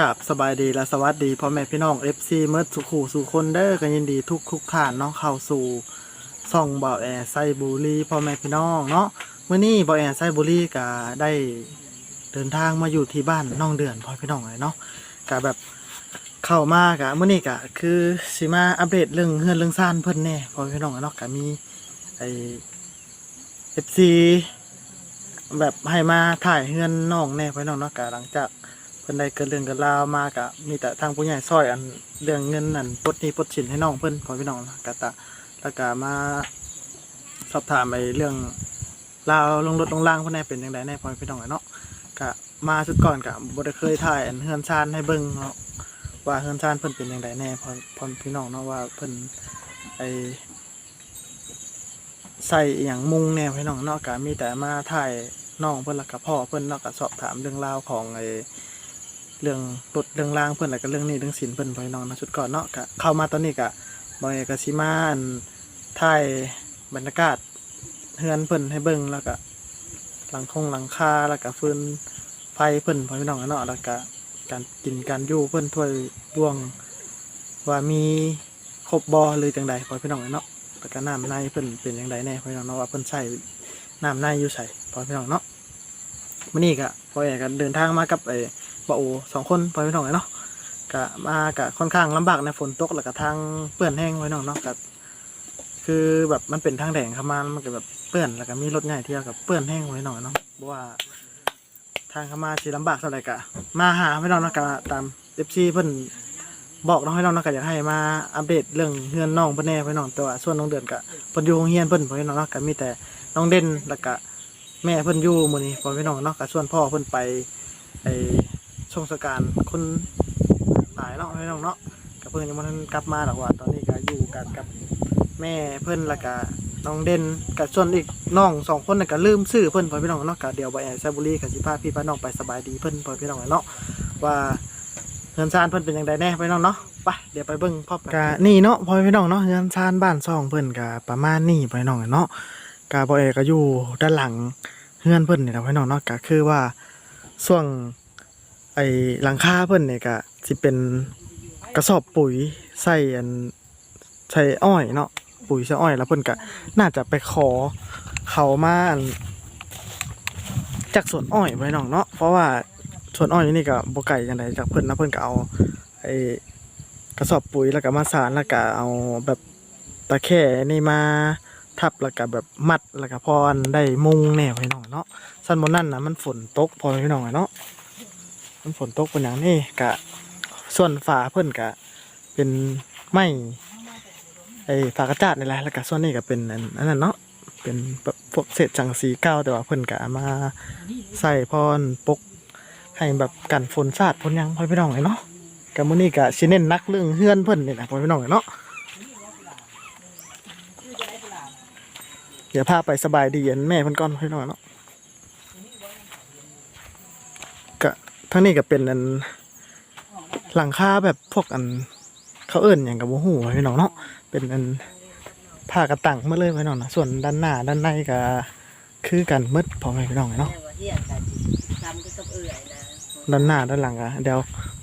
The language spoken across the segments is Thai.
กับสบายดีและสวัสดีพ่อแม่พี่น้อง FC เมื่อสุขูสู่คนเด้อกันยินดีทุกทุกท่านเน้องเข้าสู่ซ่องบ่าวแอร์ไซบุรีพ่อแม่พี่น้องเนาะเมื่อนี้บ่าวแอร์ไซบุรีก็ได้เดินทางมาอยู่ที่บ้านน้องเดือนพ่อพี่น้องเลยเนาะก็แบบเข้ามากะเมื่อนี้ก็คือสิมาอัปเดตเรื่องเฮือนเรื่องซ่านเพิ่นแน่พ่อพี่น้องเนาะก็มีไอ FC แบบให้มาถ่ายเฮือนน้องแน่พ่อพี่น้องเนาะก็หลังจาก พิ่นได้เกิดเรื่องเกิดราวมากะมีแต่ทางผู้ใหญ่ซอยอันเรื่องเงินนั่นปลดหนี้ปลดสินให้น้องเพิ่นพอพี่น้องกะตะแล้วก็มาสอบถามไอ้เรื่องราวลงรถลงล่างเพิ่นได้เป็นจังไดแน่พอพี่น้องเนาะกะมาสุดก่อนกะบ่ได้เคยถ่ายอันเฮือนชานให้เบิ่งเนาะว่าเฮือนชานเพิ่นเป็นจังไดแน่พอพอพี่น้องเนาะว่าเพิ่นไอ้ใส่อย่างมุงแน่พี่น้องเนาะกะมีแต่มาถ่ายน้องเพิ่นแล้วก็พ่อเพิ่นเนาะก็สอบถามเรื่องราวของไอ เรื่องรถเรื่องรางเพื่อนแล้วก็เรื่องนี้เรื่องสินเพื่อนพี่น้องนะชุดก่อนเนาะก็เข้ามาตอนนี้ก็บอยกสิมาอันถ่ายบรรยากาศเฮือนเพิ่อนให้เบิ่งแล้วก็หลังคงหลังคาแล้วก็ฟืนไฟเพิ่อนพี่น้องเนาะแล้วก็การกินการอยู่เพิ่อนถ้วยดวง ว่ามีครบบ่หรือจังใดพอพี่น้องเนาะแล้วก็น้ำในเพิ่อนเป็นจังใดแน่พี่น้องเนาะว่าเพิ่อนใช้น้ำในอยู่ใส่พอพี่น้องเนาะมื้อนี้ก็พ่อแอก็เดินทางมากับไอ้ บโอสองคนไปพี่น้องเลยเนาะกะมากะค่อนข้างลำบากในฝนตกแล้วก็ทางเปื้อนแห้งไว้น้องเนาะกะคือแบบมันเป็นทางแดงเข้ามามันก็แบบเปื้อนแล้วก็มีรถใหญ่เที่ยวกับเปื้อนแห้งไว้หน่อยเนาะเพราะว่า ทางเข้ามาสิลำบากเท่าไหร่กะมาหาพี่น้องเนาะกะตามเอฟซีเพิ่นบอกน้องให้น้องเนาะกะอยากให้มาอัปเดตเรื่องเฮือนน้องเพิ่นแน่พี่น้องแต่ว่าส่วนน้องเดือนกะเพิ่นอยู่โรงเรียนเพิ่นพี่น้องเนาะกะมีแต่น้องเด่นแล้วก็แม่เพิ่นอยู่มื้อนี้พี่น้องเนาะกะส่วนพ่อเพิ่นไปไอ ช่วงสการคนตายเนาะพี่น้องเนาะกับเพื่อนยังมันกลับมาหรอกว่า ตอนนี้ก็อยู่กันกับแม่เพื่อนละก็น้องเด่นกับส่วนอีกน้องสองคนน่ะก็ลืมซื้อเพื่อนพอพี่น้องเนาะก็เดี๋ยวไปแอนซาบุรีกับสิพาพี่พาน้องไปสบายดีเพื่อนพอพี่น้องเนาะว่าเฮือนซานเพื่อนเป็นยังไงแน่พี่น้องเนาะไปเดี๋ยวไปเบิ่งพร้อมกันี่เนาะพอพี่น้องเนาะเฮือนซานบ้านซองเพื่อนก็ประมาณนี้พี่น้องเนาะก็บ่เอกก็อยู่ด้านหลังเฮือนเพื่อนเนี่แหละพี่น้องเนาะก็คือว่าช่วง ไอ้หลังคาเพิ่นเนี่ยก็สิเป็นกระสอบปุ๋ยใส่อันใส่อ้อยเนาะปุ๋ยใส่อ้อย แล้วเพิ่นก็น่าจะไปขอเขามาอันจากสวนอ้อยไว้น้องเนาะเพราะว่าสวนอ้อยนี่ก็บ่ไกลจังไดจากเพิ่นนะเพิ่นก็เอาไอ้กระสอบปุ๋ยแล้วก็มาสานแล้วก็เอาแบบตะแคร่นี่มาทับแล้วก็แบบมัดแล้วก็พออันได้มุงแน่ไว้น้องเนาะซั่นบ่นั่นนะมันฝนตกพอพี่น้องเนาะ มันฝนตกเป็นอย่างนี้กะส่วนฝาเพิ่นกะ เป็นไม้ไอ้ฝากระจาดนี่แหละแล้วก็ส่วนนี้ก็เป็นอันนั้นเนาะเป็นพวกเศษจังสีเก่าแต่ว่าเพิ่นกะมาใส่พรปกให้แบบกันฝนสาดฝนยังพอพี่น้องเลยเนาะกับมื้อนี้กะสิเน้นนักเรื่องเฮือนเพิ่นนี่แหละพอพี่น้องเลยเนาะเดี๋ยวพาไปสบายดีอันแม่เพิ่นก่อนพอพี่น้องเนาะ ทั้งนี้ก็เป็นอันหลังคาแบบพวกอันเขาเอิ้นอย่างกับโมหูพี่น้องเนาะเป็นอันผ้ากระตังมาเลยพี่น้องนะส่วนด้านหน้าด้านในก็คือกันมืดพอไหมพี่น้องเนาะแม่ว่าเฮียนกันเอื่อยนะด้านหน้าด้านหลังอะเดี๋ยว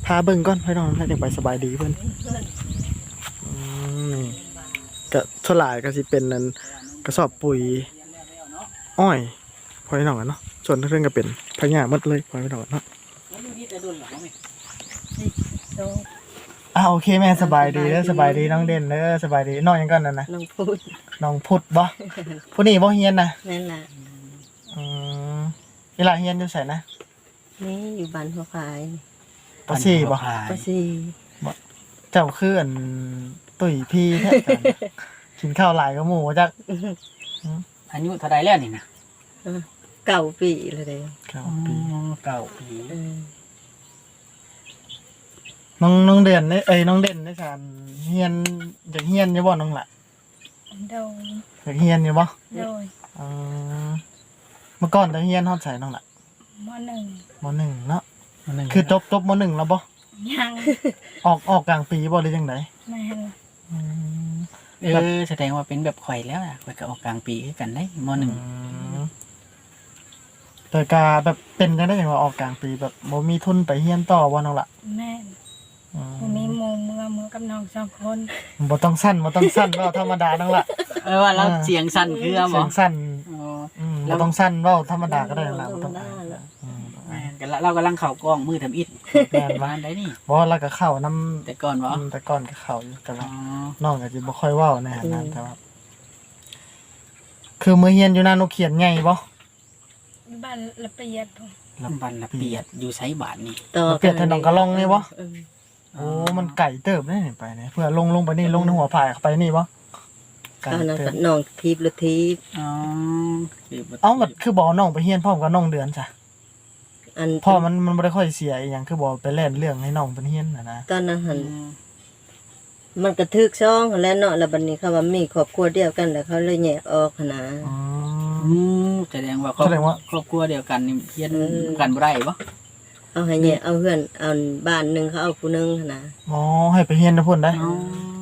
พาเบิ่งก่อนพี่น้องถ้าจะไปสบายดีเพิ่อืมก็ส่วหลายก็สิเป็นอันกระสอบปุ๋ยอ้อยพอพี่น้องเนาะส่วนเรื่องก็เป็นพญาหมดเลยพอพี่น้องเนาะ โตอ่าโอเคแม่สบายดีเด้อสบายดีน้องเด่นเด้อสบายดีน้องยังก่อนนะนะน้องพูดน้องพุดบ่ผู้นี้บ่เฮียนนะนั่นน่ะอืมเวลาเฮียนอยู่ไสนะนี่อยู่บ้านหัวพายปสี่บ่ก็สิเจ้าคืออันตุ๋ยพี่แท้กันกินข้าวหลายก็หมูจักอายุเท่าไรแล้วนี่นะเก่าปีเลยเด้ข้าวปีเก่าปีเออ น้องน้องเด่นนี่เอ้ยน้องเด่นนี่สานเฮียนอยากเฮียนอยู่บ่น้องล่ะโดยอยากเฮียนอยู่บ่โดยอืมเมื่อก่อนจะเฮียนฮอดไสน้องล่ะมหนึ่งมหนึ่งเนาะมันหนึ่งคือจบจบมหนึ่งแล้วบ่ยังออกออกกลางปีบ่หรือจังไดแม่นอืม เออแสดงว่าเป็นแบบข่อยแล้วอะข่อยก็ออกกลางปีคือกันได้มหนึ่งอืมแแต่กาแบบเป็นจังได้อย่างว่าออกกลางปีแบบบ่มีทุนไปเฮียนต่อบ่น้องละแม่นอืม บ่มีหมู่เมื่อเมื่อกับน้องสองคนบ่ต้องสั้นบ่ต้องสั้นเว้าธรรมดาน้องละเออว่าเราเสียงสั่นคือบ่เสียงสั้นอ๋อ อืมแล้บ่ว ต้องสั้นเว้าธรรมดาก็ได้น้องละบ่ต้องธรรมดาแล้วอืมแม่นกันละเรากำลังเข้ากล้องมือทำอิฐแม่นบ้าว่านได้นี่ บ่แล้วก็เข้านํแต่ก่อนบ่แต่ก่อนก็เข้าอยู่แต่อ๋ว่า อน้องก็สิบ่ค่อยเว้าแน่นอนแต่ว่าคือมื้อเฮียนอยู่นานกเขียนใหญ่บ่บ้านละเปียดผมลำบันละเปียดอยู่ไสบาทนี่ต่อเปรียบเท่าน้องกระลองนี่บ่เออ โอ้มันไก่เติบได้นี่ไปนี่เพื่อลงลงไปนี่ลงในหัวผายเข้าไปนี่บ่ไก่ตอนนั้นเติก็บน้องทีบรถทีบอ๋อคือบ่เอ้ามันคือบ่เอาน้องไปเฮียนพร้อมกับน้องเดือนจ้ะอันพ่อมันมันบ่ได้ค่อยเสียอีหยังคือบ่ไปแล่นเรื่องให้น้องเพิ่นเฮียนน่ะนะตอนนั้นหันอืมมันกระทึกช่องหั้นแหล้วเนาะแล้วบัดนี้เขาว่ามีครอบครัวเดียวกันแล้วเขาเลยแยกออกหั้นนะ อืม อืมแสดงว่าครอบแสดงว่า ครอบครัวเดียวกันนี่เฮียนเออ กันบ่ได้บ่ เอาให้แยกเอาเพื่อนเอาบ้านหนึงเขาเอาผู้หนึงหั้นนะอ๋อให้ไปเฮียนนะพุ่นได้อ๋อ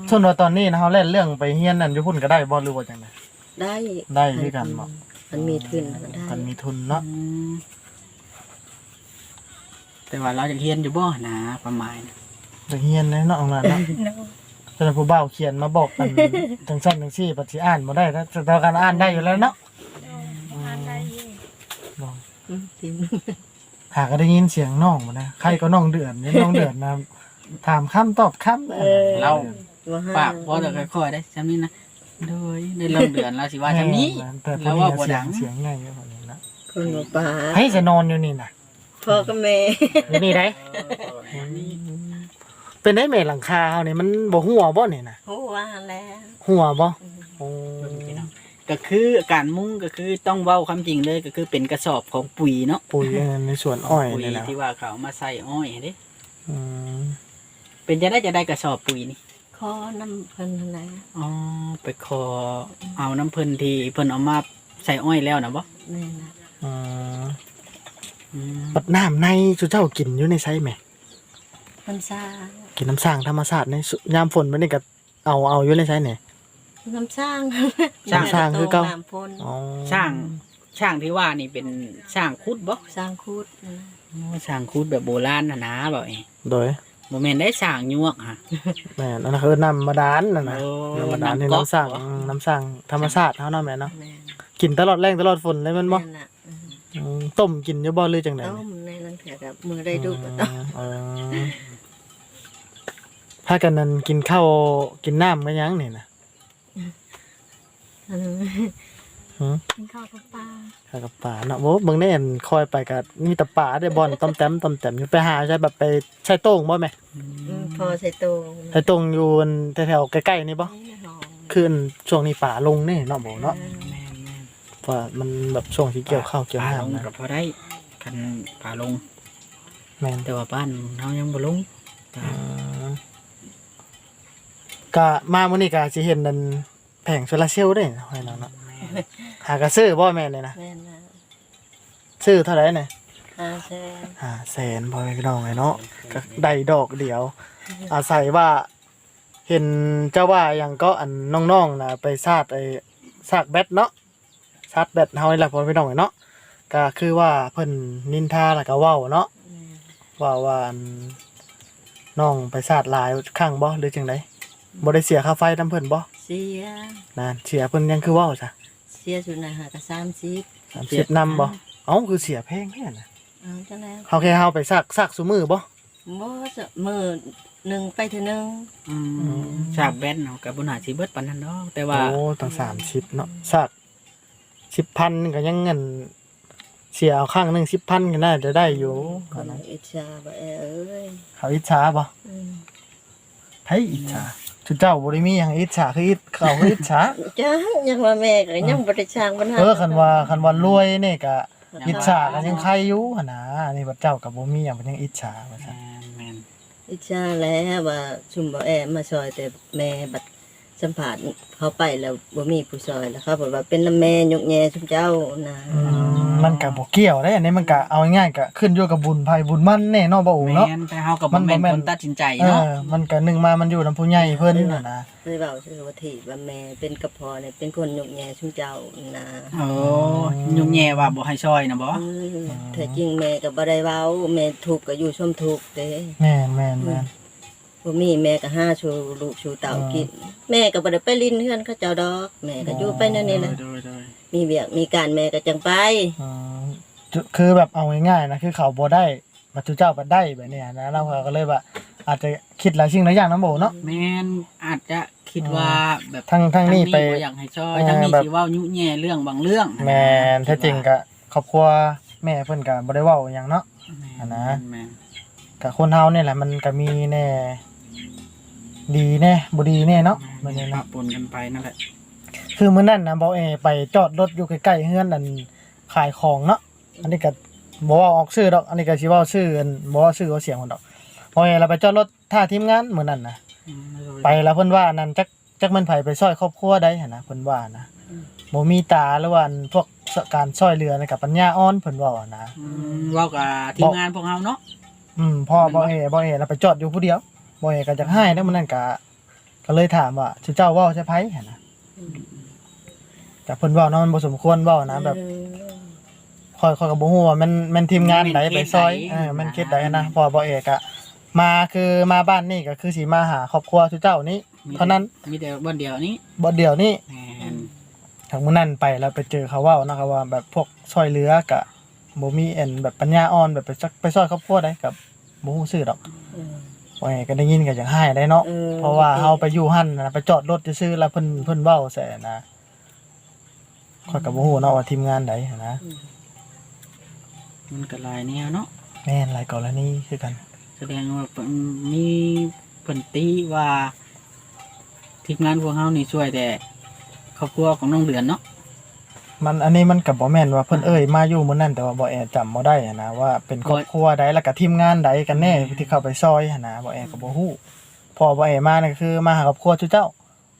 ส่วนว่าตอนนี้นะเฮาเล่นเรื่องไปเฮียนนั่นอยู่พุ่นก็ได้บ่หรือว่าจังได ได้ได้คือกันบ่ มันมีทุนก็ได้กันมีทุนเนาะอืมแต่ว่าเราจะเฮียนอยู่บ่นะประมาณน่ะจะเฮียนในเนาะเอาล่ะเนาะเนาะแต่ผู้บ่าวเขียนมาบอกกันจังซั่นจังซี่ปัดสิอ่านบ่ได้นะแต่ว่าการอ่านได้อยู่แล้วเนาะอ่านได้อยู่บอกอืมทีม หาก็ได้ยินเสียงน้องบ่นะใครก็น้องเดือนนี่น้องเดือนนะถามคำตอบคำเออเราว่าห้ปากพอจะค่อยๆได้จำนี้นะโดยในเริ่มเดือนเราสิว่าจำนี้แต่พแล้อวดีว่าบ่เสียดังงเสียงไงอยู่แบบนี้นะคนบ่ปาให้จะนอนอยู่นี่น่ะพ่อกับแม่อยู่นี่ได้เป็นได้แม่หลังคาเฮานี่มันบ่หัวบ่นี่น่ะโอ้ว่าแล้วหัวบ่โอ้ ก็คือการมุ่งก็คือต้องเว้าความจริงเลยก็คือเป็นกระสอบของปุ๋ยเนาะปุ๋ยในสวนอ้อยปุ๋ยนี่นะที่ว่าเขาเอามาใส่อ้อยเด้อืมเป็นจะได้จะได้กระสอบปุ๋ยนี่ขอน้ำเพิ่นนั่นแหละอ๋อไปขอเอาน้ำเพิ่นที่เพิ่นเอามาใส่อ้อยแล้วนะบ่แม่นะอืมอืมบัดน้ำในสุเจ้ากินอยู่ในไสแหม เพิ่นซ่ากินน้ำสร้างธรรมชาติในสุยามฝนมันนี่ก็เอาเอาอยู่ในไสเนี่ย น้ำสร้างสร้างสร้างคือเก่า น้ำพ่นอ๋อช่างช่างที่ว่านี่เป็นช่างคุดบ่สร้างคูดนั่นนะอ๋อช่างคุดแบบโบราณนะนะบ่เองโดยบ่แม่นได้ช่างยวกฮะ แม่นอันนั้นคือน้ำบาดาลนั่นนะโอ้น้ำบาดาลนี่น้ำก๊อก น้ำสร้างเหรออืมน้ำสร้างธรรมชาติเฮาเนาะแม่เนาะแม่กินตลอดแรงตลอดฝนเลยแมันบ่แม่น่ะอืมอืมต้มกินอยู่บ่หรือจังได๋ต้มในนั้นแขกกับมือได้ดูก็ต้องเออพากันนั้นกินข้าวกินน้ำกันยังนี่นะ อืมหือกินข้าวกับปลาข้าวกับป่าเนาะโอ้เบิ่งได้เห็นคอยไปก็มีแต่ป่าได้บ่อนต้มแต้มต้มแต้มอยู่ไปหาใช่แบบไปใช้โต้งบ่แม่อืมพอใส่โตงใช้โต้งอยู่อันแถวๆใกล้ๆนี่บ่นี่หอมคืออันช่วงนี้ป่าลงนี่เนาะบ่เนาะแม่นแม่นเพราะว่ามันแบบช่วงที่เกี่ยวข้าวเกี่ยวป่าลงน้ำนะก็พอได้คันป่าลง แม่น แต่ว่าบ้านเฮายังบ่ลงอืมก็มามื้อนี้ก็สิเห็นนั่น แผงโซลาร์เซลล์เด้เนาะให้เนาะเนาะหากระซื้อบ่แม่นเลยนะแม่นะซื้อเท่าไหร่เนี่ยอาแซ่ห้าแสนพอไปน้องไงเนาะก็ได้ดอกเดียว อาศัยว่า เห็นเจ้าว่าอย่างก็อันน้องๆนะไปซาดไอ้ซากแบตเนาะซาดแบตเฮานี่แหละพอไปน้องไงเนาะก็คือว่าเพิ่นนินทาแล้วก็เว้าเนาะว่าว่าอันน้องไปซาดหลายครั้งบ่หรือจังไดบ่ได้เสียค่าไฟนํเพิ่นบ่ เสียนั่นเสียเพิ่นยังคือเว้าจ้ะเสียสุดนะหากะสามสิบ30นำบ่เอ้าคือเสียแพงแม่น่ะเอาจังแล้วเฮาแค่เฮาไปซักซักซุมือบ่บ่จะมือหนึ่งไปเท่านึงอืมฉากแบนเนาะก็บ่น่าสิเบิดปานนั้นดอกแต่ว่า โอ้ตั้งสามสิบเนาะสักสิบพันก็ยังเงิน เสียเอาข้างหนึ่งสิบพันก็น่าจะได้อยู่ก็เลยอิจฉาบ่เอ้ยเขาอิจฉาบ่อืม ไผอิจฉา ชุดเจ้าบ่ได้มีหยังอิจฉาคืออิจเขาคืออิจฉาจ้ายังว่าแม่ก็ยังบ่ได้สร้างปัญหาเออคันว่าคันว่ารวยนี่ก็อิจฉาก็ยังใครอยู่หั่นนะนี่บัดเจ้าก็บ่มีหยังมันยังอิจฉาว่าซั่นแม่นอิจฉาแล้วว่าชุมบ่แอมาซอยแต่แม่บัดสัมผัสเขาไปแล้วบ่มีผู้ซอยแล้วเขาบอกว่าเป็นน้ำแม่ยกแย่ชุมเจ้านะอื มมันก็บ่เกี่ยวได้อันนี้มันก็เอาง่ายๆก็ขึ้นอยู่กับบุญภัยบุญมันแน่เนาะบ่อูเนาะแม่นแต่เฮาก็มับ่นบ่แม่นแม่นคนตัดสินใจเอเนาะอมันก็หนึงมามันอยู่นํผู้ใหญ่เพิ่นน่ะนะเคยเว้าชื่อว่าที่ว่าแม่เป็นกระเพาะเนี่ยเป็นคนยกแย่ชุมเจ้านะโอ้ยุ่งแย่ว่าบ่ให้ช่วยนะบ่เออแต่จริงแม่ก็บ่ได้เว้าแม่ทุกข์ก็อยู่ชมทุกข์เด้แม่นแม่นแม่นบ่มีแม่ก็หาชูลูกชูเต่ากินแม่ก็บ่ได้ไปลิ้นเฮือนเขาเจ้าดอก แม่ก็อยู่ไปนั่นนี่แหละโดยโดย มีเวียกมีการแม่ก็จังไป อืมจุคือแบบเอาง่ายๆนะคือเขาบ่ได้บัดจุเจ้าบ่ได้แบบเนี้ยนะเราก็เลยว่าอาจจะคิดหลายสิ่งหลายอย่างนำบ่เนาะ แม่นอาจจะคิดว่าแบบทั้งทั้งนี้ไปบ่อยากให้ช่วยเออทั้งนี้แบบ สิเว้ายุ่งแย่เรื่องบางเรื่องแม่นแท้จริงก็ครอบครัวแม่เพิ่นก็บ่ได้เว้าหยังเนาะอันนะ แม่นก็คนเฮาเนี่ยแหละมันก็มีแน่ ดีแน่บ่ดีแน่เนาะแม่มันนนี่ปะเนาะปนกันไปนั่นแหละ คือมื้อนั้นนะบ่เอไปจอดรถอยู่ใกล้ๆเฮือนอันขายของเนาะอันนี้ก็บ่ว่าออกชื่อดอก อันนี้ก็สิเว้าชื่ออันบ่ว่าชื่อเอาเสียงคนดอกบ่เอเราไปจอดรถท่าทีมงานมื้อนั้นนะอืมโดยไปแล้วเพิ่นว่านั่นจักจักมันไผไปซอยครอบครัวใดหั่นนะเพิ่นว่านะบ่มีตาหรือว่าอันพวกการช่วยเหลือในกับปัญญาอ่อนเพิ่นว่านะอืมเว้ากับทีมงานพวกเฮาเนาะอืมพ่อบ่เอบ่เอเราไปจอดอยู่ผู้เดียวบ่เอก็จักให้แล้วมันนั่นก็ก็เลยถามว่าชื่อเจ้าเว้าใช่ไผหั่นนะ แต่เพิ่นเว้าเนาะมันบ่สมควรเว้านะแบบค่อยค่อยก็บ่ฮู้ว่ามันมันทีมงานไหนไปซอยเออมันคิดใดนะพ่อบ่เอก็มาคือมาบ้านนี่ก็คือสิมาหาครอบครัวชื่อเจ้านี้ เท่านั้นมีแต่วันเดียวนี้บ่เดียวนี้แม่นทางมื้อนั้นไปแล้วไปเจอเขาเว้านะครับว่าแบบพวกซอยเหลือกะบ่มีเอ็นแบบปัญญาอ่อนแบบไปซักไปซอยครอบครัวได้กับบ่ฮู้ชื่อดอกว่าไงก็ได้ยินก็จังไห้ได้เนาะเออ เพราะว่าเฮาไปอยู่หั่นนะไปจอดรถซื่อๆแล้วเพิ่นเพิ่นเว้าแซ่นะ ข้อยก็บ่ฮู้เนาะว่าทีมงานใดหั้นนะมันก็หลายแนวเนาะแม่นหลายกรณีคือกัน แสดงว่าเพิ่นมีเพิ่นตีว่าทีมงานพวกเฮานี่ช่วยแต่ครอบครัวของน้องเดือนเนาะมันอันนี้มันก็บ่แม่นว่าเพิ่นเอ่ยมาอยู่มื้อนั้นแต่ว่าบ่แอจำบ่ได้หั้นนะว่าเป็นครอบครัวใดแล้วก็ทีมงานใดกันแน่ที่เข้าไปซอยหั้นนะบ่แอก็บ่ฮู้พอบ่แอมานี่ก็คือมาหาครอบครัวจุเจ้า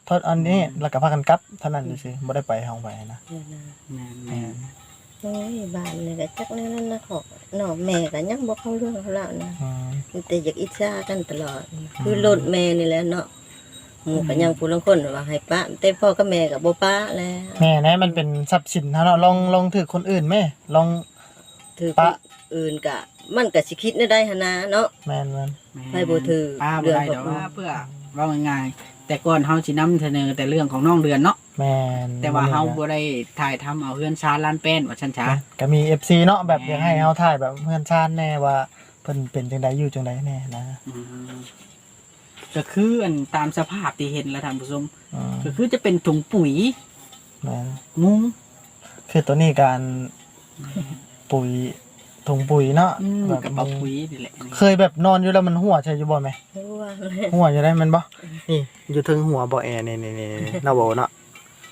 เทอดอันนี้แล้วก็พากันกลับเท่านั้นซื่อๆบ่ได้ไปห้องไปนะแม่นแม่นโอ้ยบ้านนี่ก็จักแนวนั้นนะขอน้องแม่ก็ยังบ่เข้าเรื่องเขาแล้วนะอืม มีแต่อยากอิจฉากันตลอด คือรถแม่นี่แหละเนาะหมู่ก็ยังผู้ลางคนว่าให้ป้าแต่พ่อกับแม่ก็บ่ป้าแล้วแม่นะมันเป็นทรัพย์สินเฮาเนาะลองลองถือคนอื่นแม่ลอง ถือปะคนอื่นก็มันก็สิคิดในได้หั่นนะเนาะ แม่นมันให้บ่ถือป้าเรื่บ่องได้ของดอกว่าเพื่อเว่าง่ายๆ แต่ก่อนเฮาสินำเสนอแต่เรื่องของน้องเดือนเนาะแม่นแต่ว่าเฮาบ่ได้ถ่ายทำเอาเฮือนชาล้านแป้นว่าฉันช้าก็มี FC เนาะแบบแม่อยากให้เฮาถ่ายแบบเพื่อนชาติแน่ว่าเพิ่นเป็นจังไดอยู่จังไดแน่นะอืมก็คืออันตามสภาพที่เห็นแล้วท่านผู้ชมอืมก็คือจะเป็นถุงปุ๋ยแม่นมุ้งคือตัวนี้การปุ๋ย ถุงปุ๋ยเนาะอืมแบบกระเป๋ามีปุ๋ยนี่แหละนี่เคยแบบนอนอยู่แล้วมันหัวใช่อยู่บ่แม่รู้ว่าหัวอยู่ได้แมันบ่นี่อยู่ถึงหัวบ่แอนี่นี่นี่นี่เนาะบ่เนาะ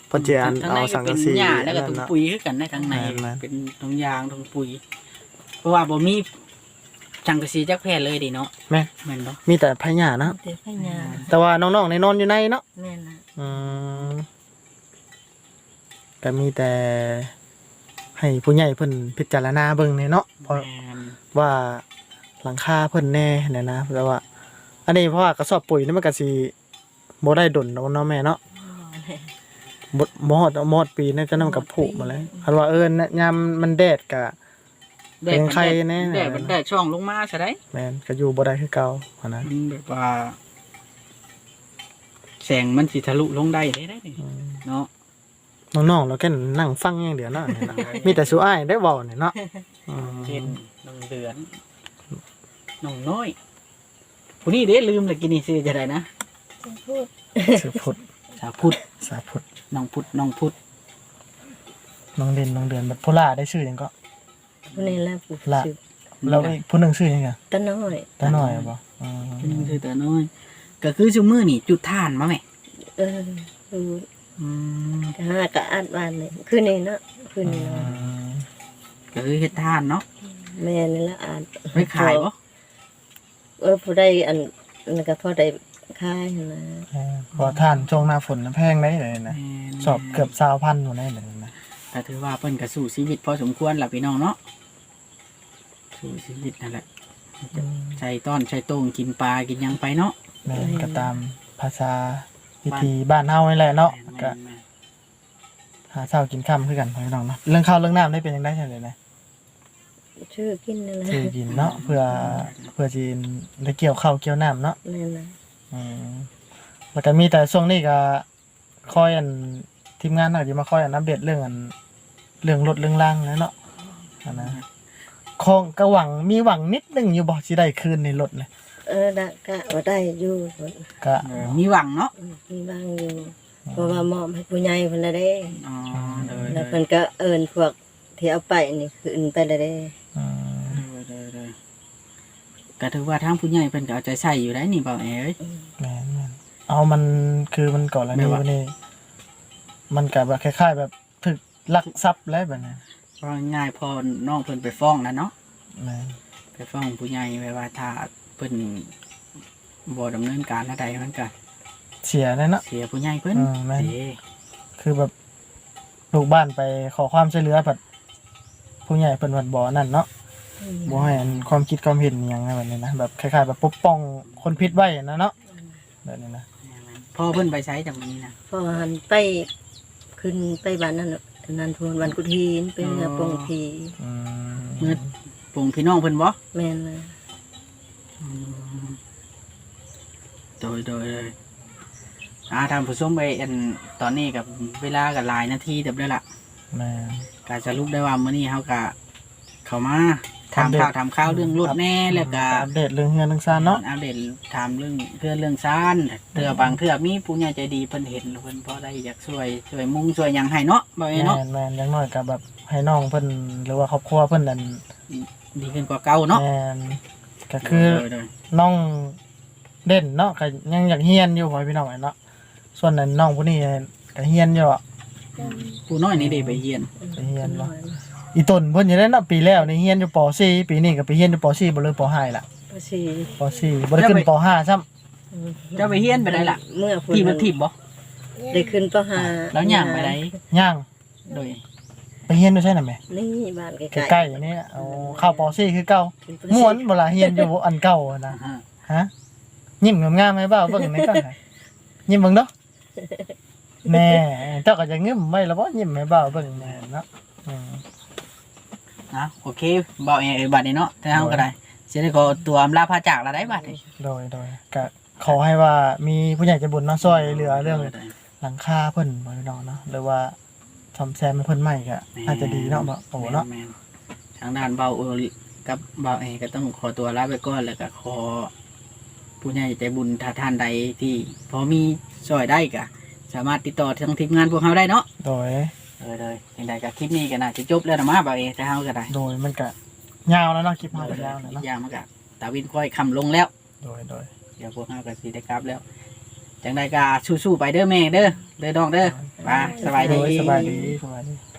เพิ่นสิอันทั้งเอาในสัก็งเป็กะนสีหญ้าแล้วก็อันถุนั้นงเนาะ ปุ๋ยคือกันในทั้งในแม่นๆ เป็นถุงยางถุงปุ๋ย เพราะว่าบ่มีจังกะสีจักแพร่เลยดิเนาะแม่นแม่นบ่มีแต่พญานะเดี๋ยวพญาแต่ว่าน้องๆในนอนอยู่ในเนาะแม่นะอืมก็มีแต่ ให้ผู้ใหญ่เพิ่นพิจารณาเบิ่งเนี่ยเนาะเพราะแม่นว่าหลังคาเพิ่นแน่เนี่ยนะแต่ว่า อันนี้เพราะว่ากระสอบปุ๋ยนี่มันก็สิบ่ได้ดนเนาะเนาะแม่เนาะบ่บ่ฮอดบ่ฮอดปีนี่จะนำกับผุมาแล้วคันว่าเออยามมันแดดก็เป็นใครแน่ แดดมันแดดช่องลงมาซะได้แม่นก็อยู่บ่ได้คือเก่าหันนะมันแบบว่า แสงมันสิทะลุลงได้ได้ได้นี่อืมเนาะ น้องๆเราแค่นั่งฟังอย่างเดียวเนาะเนี่ยนะมีแต่สุอ้ายได้เว้าเนี่ยเนาะอืมเช่นน้องเดือนน้องน้อยผู้นี้เด้ลืมเลยกินนี่ซื้อจะได้นะจะพูดสือพุทธสาวพุทธสาพุทธน้องพุทธน้องพุทธน้องเด่นน้องเดือนบัดโพล่าได้ชื่อหยังก็ผู้นี้แหละผู้ละชื่อแล้วอีกผู้หนึงชื่อหยังไงตาน้อย ตาหน่อยบ่อืมผู้หนึงคือแต่น้อย ก็คือซุมือนี่จุดท่านมาแม่เออคื ออืมก็หาก็อัดบ้านนี่คืนนี้เนาะคืนนี้เนาะก็คือเฮ็ดท่านเนาะแม่นี่ละอ่านไม่ขายบ่เออผู้ใดอันนั่นก็พอได้ขายหั่นนะเออเพอท่านช่วงหน้าฝนน่ะแพงได้เลยนะแม่นสอบเกือบ20,000อยู่ได้เลยนะก็ถือว่าเพิ่นก็สู้ชีวิตพอสมควรล่ะพี่น้องเนาะสู้ชีวิตนั่นแหละใช้ต้อนใช้โต้งกินปลากินหยังไปเนาะแม่นก็ตามภาษา วิธีบ้านเฮานี่แหละเนาะก็แม่นหาเช้ากินค่ำคือกันพี่น้องเนาะเรื่องข้าวเรื่องน้ำได้เป็นยังไงใช่เลยนะชื่อกินนั่นแหละซื้อกินเนาะเพื่อเพื่อจีนได้เกี่ยวข้าวเกี่ยวน้ำเนาะนั่นน่ะอืมแล้วก็มีแต่ช่วงนี้ก็คอยอันทีมงานน่าจะมาคอยอันอัปเดตเรื่องอันเรื่องรถเรื่องล่างแล้วเนาะอันนะคงก็หวังมีหวังนิดนึงอยู่บ่สิได้คืนในรถเลย เออดะกะว่าได้อยู่ก็ๆเออมีหวังเนาะมีบ้างอยู่เพราะว่ามอบให้ผู้ใหญ่เพิ่นละเด้ อ๋อเด้อแล้วเด้เพิ่นก็เอิ้นพวกที่เอาไปนี่คืนไปละเด้อืมอเด้อเด้อก็ถือว่าทางผู้ใหญ่เพิ่นก็เอาใจใส่อยู่ได้นี่เปล่าเอ๋ย แม่นแม่นเอามันคือมันก่อนแล้วไม่นี่ว่า วันนี้ มันก็แบบคล้ายๆ แบบถึกลักทรัพย์แล้วแบบนี้เพราะง่ายพอน้องเพิ่นไปฟ้องนะเนาะ แม่นไปฟ้องผู้ใหญ่ไว้ว่าถ้าเพิ่นบ่ดำเนินการอะไรมันก็เสียเลยเนาะ เสียผู้ใหญ่เพิ่นอืมแม่น เด้คือแบบลูกบ้านไปขอความช่วยเหลือแบบผู้ใหญ่เป็นวัดบ่อนั่นเนาะบ่ให้อันความคิดความเห็นอหย่างนั้นแบบนี้นะแบบคล้ายๆแบบปกป้องคนผิดไว้นะเนาะแบบนี้นะพ่อเพิ่นไปใช้จากนี้นะพอหันไปขึ้นไปบ้านนั่นน่ะนั่นทวนวันกุฏีนเป็นเรือปงพีอืม เมื่อปงพี่น้องเพิ่นบ่แม่นเลย โดยโดยเลยอ่าทางผู้ชมไปอันตอนนี้กับเวลากับหลายนาทีเต็มแล้วล่ะแม่ก็จะลุกได้ว่ามื้อนี้เฮาก็เข้ามาถามข่าวถามข่าวเรื่องรถแน่แล้วก็ อัปเดตเรื่องเฮือนเรื่องซ่านเนาะอัปเดตถามเรื่องเรื่องเรื่องซ่านเทื่อบางเทื่อมีผู้ใหญ่ใจดีเพิ่นเห็นเพิ่นพอได้อยากช่วยช่วยมุงช่วยหยังให้เนาะบ่แม่เนาะนแม่นอยังน้อยก็แบบให้น้องเพิ่นหรือว่าครอบครัวเพิ่นนั่นดีขึ้นกว่าเก่าเนาะแม่น ก็คือโดยโดยน้องเด่นเนาะก็ยังอยากเฮียนอยู่พ่อพี่น้องเนาะส่วนนั้นน้องผู้นี้ก็เฮียนอยู่อะผู้น้อยนี่ได้ไปเรียนไปเฮียนบ่อีต้นเพิ่นอยู่ได้เนาะปีแล้วนี่เฮียนอยู่ป .4 ปีนี้ก็ไปเฮียนอยู่ป .4 บ่เลยป .5 ล่ะภาษีป .4 บ่ได้ขึ้นป .5 ซ้ำเจ้าไปเรียนไปได้ล่ะเมื่อพุ่นที่มันทิบบ่ได้ขึ้นปห้าแล้วย่างไปได้ย่างโดยไป เฮียนอยู่ใช่น่ะแม่นี่บ้านใกล้ใกล้ๆนี่เอาเข้าป .4 คือเก่าขึ้ปม่วนบ่ล่ะเฮียนอยู่อันเก่าอะนะอ่าฮะยิ้มงามๆให้เบ้าเบิ่งในก่อนนะยิ้มเบิ่งเด้อแน่เจ้าก็จะงึมไว้แล้วบ่ยิ้มให้เบ้าเบิ่งแน่เนาะอืมอะโอเคบอกเองเอ้ยบัดนี้เนาะแต่เฮาก็ได้สิได้ก็ตัวอำลาพาจากละได้บัดนี้โดยโดยก็ขอให้ว่ามีผู้ใหญ่ใจบุญเนาะช่วยเหลือเรื่องหลังคาเพิ่นบ่ได้เนาะเนาะหรือว่า ซ่อมแซมให้เพิ่นใหม่ก็น่าจะดีเนาะบ่โอ้เนาะ แม่ๆทางด้านเบาเออกับเบาเองก็ต้องขอตัวลาไปก่อนแล้วก็ขอ ผู้ใหญ่ใจบุญถ้าท่านใดที่ พอมีช่วยได้ก็สามารถติดต่อทางทีมงานพวกเราได้เนาะโดยเออเลยยังไงก็คลิปนี้ก็น่าจะจบแล้วนะมาเบาเองแต่เฮาก็ได้โดยมันก็ยาวแล้วเนาะคลิปเฮาก็ยาวแล้วอีเนาะกอย่างมันก็ตาวินค่อยคำลงแล้ว โดยโดย เดี๋ยวพวกเราก็สิได้กลับแล้ว จังใดก็สู้ๆไปเด้อแม่เด้อเด้อน้องเด้อมาสบายโดดียสบายดีสบายดี